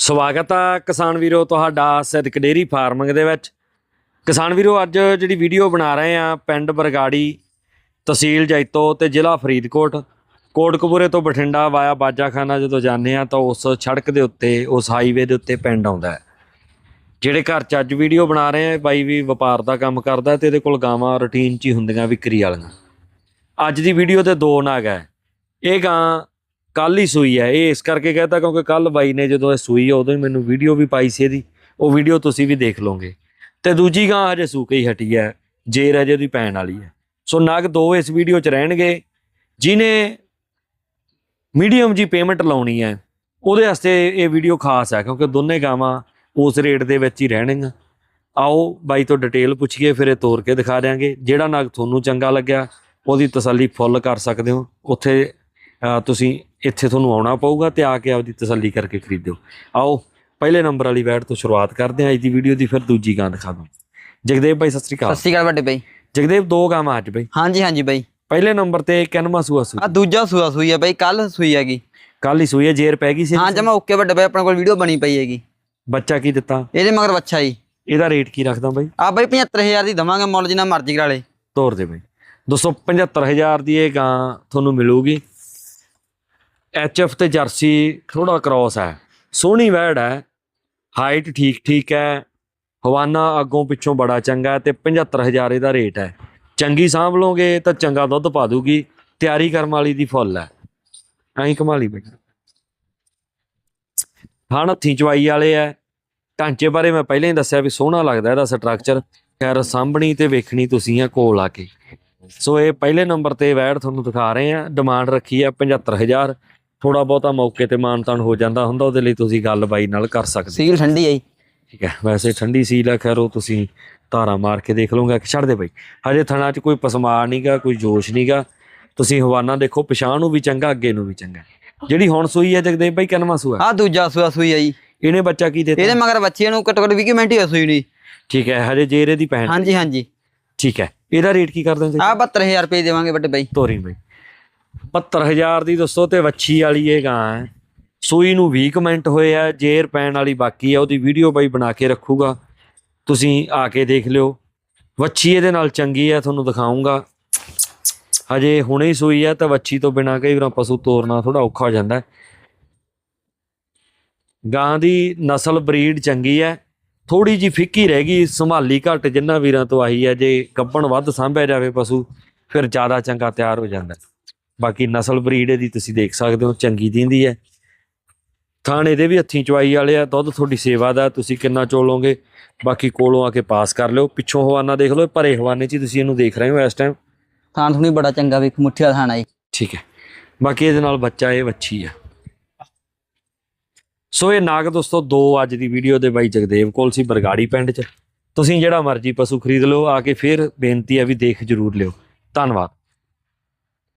ਸਵਾਗਤ ਆ ਕਿਸਾਨ ਵੀਰੋ ਤੁਹਾਡਾ ਸਿੱਧਕ ਡੇਰੀ ਫਾਰਮਿੰਗ ਦੇ ਵਿੱਚ। ਕਿਸਾਨ ਵੀਰੋ, ਅੱਜ ਜਿਹੜੀ ਵੀਡੀਓ ਬਣਾ ਰਹੇ ਆ, ਪਿੰਡ ਬਰਗਾੜੀ ਤਹਿਸੀਲ ਜੈਤੋ ਤੇ ਜ਼ਿਲ੍ਹਾ ਫਰੀਦਕੋਟ, ਕੋਟਕਪੂਰੇ ਤੋਂ ਬਠਿੰਡਾ ਵਾਇਆ ਬਾਜਾਖਾਨਾ ਜਦੋਂ ਜਾਂਦੇ ਆ ਤਾਂ ਉਸ ਸੜਕ ਦੇ ਉੱਤੇ, ਉਸ ਹਾਈਵੇ ਦੇ ਉੱਤੇ ਪਿੰਡ ਆਉਂਦਾ ਹੈ। ਜਿਹੜੇ ਘਰ 'ਚ ਅੱਜ ਵੀਡੀਓ ਬਣਾ ਰਹੇ ਆ ਬਾਈ ਵੀ ਵਪਾਰ ਦਾ ਕੰਮ ਕਰਦਾ ਤੇ ਇਹਦੇ ਕੋਲ ਗਾਵਾਂ, ਰੁਟੀਨ 'ਚ ਹੀ ਹੁੰਦੀਆਂ ਵਿਕਰੀ ਵਾਲੀਆਂ। ਅੱਜ ਦੀ ਵੀਡੀਓ ਤੇ ਦੋ ਨਾਗ ਹੈ। ਇਹ ਗਾਂ ਕੱਲ ਹੀ ਸੂਈ ਹੈ। ਇਹ ਇਸ ਕਰਕੇ ਕਹਤਾ ਕਿਉਂਕਿ ਕੱਲ ਬਾਈ ਨੇ ਜਦੋਂ ਇਹ ਸੂਈ ਆ, ਉਦੋਂ ਹੀ ਮੈਨੂੰ ਵੀਡੀਓ ਵੀ ਪਾਈ ਸੀ ਇਹਦੀ। ਉਹ ਵੀਡੀਓ ਤੁਸੀਂ ਵੀ ਦੇਖ ਲਓਗੇ। ਤੇ ਦੂਜੀ ਗਾਂ ਹਜੇ ਸੂਕੇ ਹੀ ਹਟੀ ਹੈ। ਜੇਰ ਹਜੇ ਦੀ ਪੈਣ ਵਾਲੀ ਹੈ। ਸੋ ਨਗ ਦੋ ਇਸ ਵੀਡੀਓ 'ਚ ਰਹਿਣਗੇ। ਜਿਨੇ ਮੀਡੀਅਮ ਜੀ ਪੇਮੈਂਟ ਲਾਉਣੀ ਹੈ, ਉਹਦੇ ਵਾਸਤੇ ਇਹ ਵੀਡੀਓ ਖਾਸ ਹੈ ਕਿਉਂਕਿ ਦੋਨੇ ਗਾਵਾਂ ਉਸ ਰੇਟ ਦੇ ਵਿੱਚ ਹੀ ਰਹਿਣਗੀਆਂ। ਆਓ ਬਾਈ ਤੋਂ ਡਿਟੇਲ ਪੁੱਛੀਏ, ਫਿਰ ਇਹ ਤੋਰ ਕੇ ਦਿਖਾ ਦਿਆਂਗੇ। ਜਿਹੜਾ ਨਗ ਤੁਹਾਨੂੰ ਚੰਗਾ ਲੱਗਿਆ, ਉਹਦੀ ਤਸੱਲੀ ਫੁੱਲ ਕਰ ਸਕਦੇ ਹੋ। ਉੱਥੇ ਤੁਸੀਂ ਇੱਥੇ ਤੁਹਾਨੂੰ ਆਉਣਾ ਪਊਗਾ ਤੇ ਆ ਕੇ ਆਪਦੀ ਤਸੱਲੀ ਕਰਕੇ ਖਰੀਦਿਓ। ਆਓ ਪਹਿਲੇ ਨੰਬਰ ਵਾਲੀ ਵੈਟ ਤੋਂ ਸ਼ੁਰੂਆਤ ਕਰਦੇ ਹਾਂ। ਅੱਜ ਦੀ ਵੀਡੀਓ ਦੀ ਫਿਰ ਦੂਜੀ ਗਾਂ ਦਿਖਾ ਦੂੰ ਜਗਦੇਵ ਭਾਈ ਸਤਿ ਸ੍ਰੀ ਸਤਿ ਅਕਾਲ ਸ਼੍ਰੀ ਅਕਾਲ ਵੱਡੇ ਬਾਈ ਜਗਦੇਵ ਦੋ ਗਾਵਾਂ ਅੱਜ ਬਈ। ਹਾਂਜੀ ਹਾਂਜੀ ਬਾਈ ਪਹਿਲੇ ਨੰਬਰ ਤੇ ਕੈਨਮਾ ਸੂਆ ਸੂ ਆ ਦੂਜਾ ਸੂਆ ਸੂਈ ਆ ਬਾਈ ਕੱਲ ਸੂਈ ਹੈਗੀ। ਕੱਲ ਹੀ ਸੂਈ ਹੈ ਜੇਰ ਪੈ ਗਈ ਸੀ ਹਾਂ ਜਮਾ ਓਕੇ ਵੱਡੇ ਬਾਈ ਆਪਣੇ ਕੋਲ ਵੀਡੀਓ ਬਣੀ ਪਈ ਹੈਗੀ। ਬੱਚਾ ਕੀ ਦਿੱਤਾ? ਇਹਦੇ ਮਗਰ ਬੱਚਾ ਜੀ। ਇਹਦਾ ਰੇਟ ਕੀ ਰੱਖਦਾ ਬਾਈ? ਆ ਬਾਈ 75000 ਦੀ ਦਵਾਂਗੇ ਮੁੱਲ ਜਿੰਨਾ ਮਰਜ਼ੀ ਕਰਾ ਲੇ। ਤੋਰ ਦੇ ਬਾਈ। 275000 ਦੀ ਇਹ ਗਾਂ ਤੁਹਾਨੂੰ ਮਿਲੂਗੀ। ਐਚਐਫ ਤੇ ਜਰਸੀ ਥੋੜਾ ਕ੍ਰਾਸ ਹੈ। ਸੋਹਣੀ ਵੈੜ ਹੈ। ਹਾਈਟ ਠੀਕ ਠੀਕ ਹੈ। ਹਵਾਨਾ ਅੱਗੋਂ ਪਿੱਛੋਂ ਬੜਾ ਚੰਗਾ ਹੈ ਤੇ 75000 ਇਹਦਾ ਰੇਟ ਹੈ। ਚੰਗੀ ਸਾਂਭ ਲਓਗੇ ਤਾਂ ਚੰਗਾ ਦੁੱਧ ਪਾ ਦੂਗੀ। ਤਿਆਰੀ ਕਰਨ ਵਾਲੀ ਦੀ ਫੁੱਲ ਹੈ। ਐਂ ਕਮਾਲੀ ਬਈ ਥਣ ਹੱਥੀਂ ਚਵਾਈ ਵਾਲੇ ਹੈ। ਢਾਂਚੇ ਬਾਰੇ ਮੈਂ ਪਹਿਲਾਂ ਹੀ ਦੱਸਿਆ ਵੀ ਸੋਹਣਾ ਲੱਗਦਾ ਇਹਦਾ ਸਟਰਕਚਰ ਖੈਰ ਸਾਂਭਣੀ ਤੇ ਵੇਖਣੀ ਤੁਸੀਂ ਆ ਕੋਲ ਆ ਕੇ। ਸੋ ਇਹ ਪਹਿਲੇ ਨੰਬਰ ਤੇ ਵੈੜ ਤੁਹਾਨੂੰ ਦਿਖਾ ਰਹੇ ਆ ਡਿਮਾਂਡ ਰੱਖੀ ਆ 75000 ਥੋੜਾ ਬਹੁਤਾ ਮੌਕੇ ਤੇ ਮਾਨਤਾਨ ਹੋ ਜਾਂਦਾ ਹੁੰਦਾ ਉਹਦੇ ਲਈ ਤੁਸੀਂ ਗੱਲ ਬਾਈ ਨਾਲ ਕਰ ਸਕਦੇ ਸੀਲ ਠੰਡੀ ਆਈ ਠੀਕ ਹੈ ਵੈਸੇ ਠੰਡੀ ਸੀਲ ਆ ਖੈਰ ਉਹ ਤੁਸੀਂ ਧਾਰਾ ਮਾਰ ਕੇ ਦੇਖ ਲਓਗੇ ਛੱਡ ਦੇ ਬਾਈ। ਹਜੇ ਥਣਾ 'ਚ ਕੋਈ ਪਸਮਾਰ ਨਹੀਂਗਾ ਕੋਈ ਜੋਸ਼ ਨਹੀਂਗਾ ਤੁਸੀਂ ਹਵਾਨਾ ਦੇਖੋ ਪਛਾਣ ਨੂੰ ਵੀ ਚੰਗਾ ਅੱਗੇ ਨੂੰ ਵੀ ਚੰਗਾ। ਜਿਹੜੀ ਹੁਣ ਸੂਈ ਹੈ ਜਗਦੇਵ ਬਾਈ ਕਿੰਨਵਾਂ ਸੂਆ? ਆ ਦੂਜਾ ਸੂਆ ਸੂਈ ਆਈ ਇਹਨੇ ਬੱਚਾ ਕੀ ਦਿੱਤਾ? ਇਹਦੇ ਮਗਰ ਬੱਚੇ ਨੂੰ ਘੱਟੋ ਘੱਟ 20 ਮਿੰਟ ਹੀ ਹੋਏ ਸੂਈ ਨਹੀਂ ਠੀਕ ਹੈ ਹਜੇ ਜੇਰੇ ਦੀ ਭੈਣ। ਹਾਂਜੀ ਹਾਂਜੀ। ਠੀਕ ਹੈ ਇਹਦਾ ਰੇਟ ਕੀ ਕਰਦੇ ਹੋ ਆ 72000 ਰੁਪਏ ਦੇਵਾਂਗੇ ਵੱਡੇ ਬਾਈ। ਤੋਰੀ ਬਈ। 72000 ਦੀ ਦੱਸੋ ਤੇ ਵੱਛੀ ਵਾਲੀ ਇਹ ਗਾਂ ਹੈ। ਸੂਈ ਨੂੰ 20 ਮਿੰਟ ਹੋਏ ਆ, ਜੇਰ ਪੈਣ ਵਾਲੀ ਬਾਕੀ ਆ, ਉਹਦੀ ਵੀਡੀਓ ਬਾਈ ਬਣਾ ਕੇ ਰੱਖੂਗਾ। ਤੁਸੀਂ ਆ ਕੇ ਦੇਖ ਲਿਓ। ਵੱਛੀ ਇਹਦੇ ਨਾਲ ਚੰਗੀ ਹੈ ਤੁਹਾਨੂੰ ਦਿਖਾਉਂਗਾ ਹਜੇ ਹੁਣੇ ਹੀ ਸੂਈ ਹੈ ਤਾਂ ਵੱਛੀ ਤੋਂ ਬਿਨਾ ਕਈ ਵਾਰ ਪਸ਼ੂ ਤੋਰਨਾ ਥੋੜਾ ਔਖਾ ਹੋ ਜਾਂਦਾ। ਗਾਂ ਦੀ ਨਸਲ ਬਰੀਡ ਚੰਗੀ ਹੈ ਥੋੜੀ ਜੀ ਫਿੱਕੀ ਰਹਿ ਗਈ, ਸੰਭਾਲੀ ਘੱਟ ਜਿੰਨਾ ਵੀਰਾਂ ਤੋਂ ਆਈ ਹੈ ਜੇ ਗੱਭਣ ਵੱਧ ਸਾਂਭਿਆ ਜਾਵੇ ਪਸ਼ੂ, ਫਿਰ ਜ਼ਿਆਦਾ ਚੰਗਾ ਤਿਆਰ ਹੋ ਜਾਂਦਾ। ਬਾਕੀ ਨਸਲ ਬਰੀਡ ਇਹਦੀ ਤੁਸੀਂ ਦੇਖ ਸਕਦੇ ਹੋ ਚੰਗੀ ਦਿੰਦੀ ਹੈ। ਥਾਣ ਇਹਦੇ ਵੀ ਹੱਥੀਂ ਚਵਾਈ ਵਾਲੇ ਆ ਦੁੱਧ ਤੁਹਾਡੀ ਸੇਵਾ ਦਾ ਤੁਸੀਂ ਕਿੰਨਾ ਚੋਲੋਗੇ ਬਾਕੀ ਕੋਲੋਂ ਆ ਕੇ ਪਾਸ ਕਰ ਲਿਓ। ਪਿੱਛੋਂ ਹਵਾਨਾ ਦੇਖ ਲਓ ਭਰੇ ਹਵਾਨੇ 'ਚ ਤੁਸੀਂ ਇਹਨੂੰ ਦੇਖ ਰਹੇ ਹੋ ਇਸ ਟਾਈਮ ਥਾਣ ਥੁਣੀ ਬੜਾ ਚੰਗਾ ਵੇਖ ਮੁੱਠੀ ਦਾ ਥਾਣ ਆਈ ਠੀਕ ਹੈ। ਬਾਕੀ ਇਹਦੇ ਨਾਲ ਬੱਚਾ ਇਹ ਵੱਛੀ ਆ। ਸੋ ਇਹ ਨਾਗ ਦੋਸਤੋ ਦੋ ਅੱਜ ਦੀ ਵੀਡੀਓ ਦੇ ਬਾਈ ਜਗਦੇਵ ਕੋਲ ਸੀ ਬਰਗਾੜੀ ਪਿੰਡ 'ਚ। ਤੁਸੀਂ ਜਿਹੜਾ ਮਰਜ਼ੀ ਪਸ਼ੂ ਖਰੀਦ ਲਓ ਆ ਕੇ ਫਿਰ ਬੇਨਤੀ ਹੈ ਵੀ ਦੇਖ ਜਰੂਰ ਲਿਓ। ਧੰਨਵਾਦ।